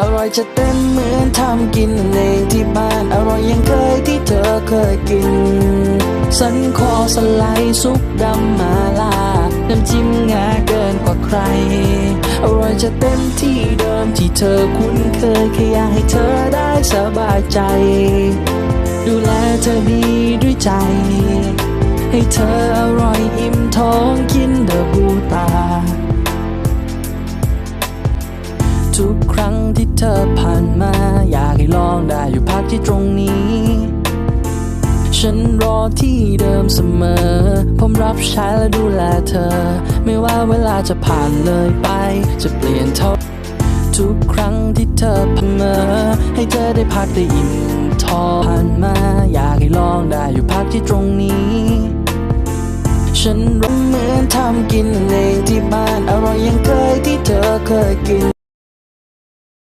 อร่อยจะเต็มเหมือนทำกินเองที่บ้าน อร่อยยังเคยที่เธอเคยกิน สันคอสไลด์ซุปดำมาลา น้ำจิ้มงาเกินกว่าใคร อร่อยจะเต็มที่เดิมที่เธอคุ้นเคยแค่อยากให้เธอได้สบายใจ ดูแลเธอดีด้วยใจ ให้เธออร่อย ทุกครั้งที่เธอผ่านมา อยากให้ลองได้อยู่พักที่ตรงนี้ ฉันรอที่เดิมเสมอ ผมรับใช้และดูแลเธอ ไม่ว่าเวลาจะผ่านเลยไป จะเปลี่ยนเท่า ทุกครั้งที่เธอพันเมอให้เธอได้พักได้อิ่มท้องผ่านมา อยากให้ลองได้อยู่พักที่ตรงนี้ฉันรู้เหมือนทำกินเองที่บ้านอร่อยยังเคยที่เธอเคยกิน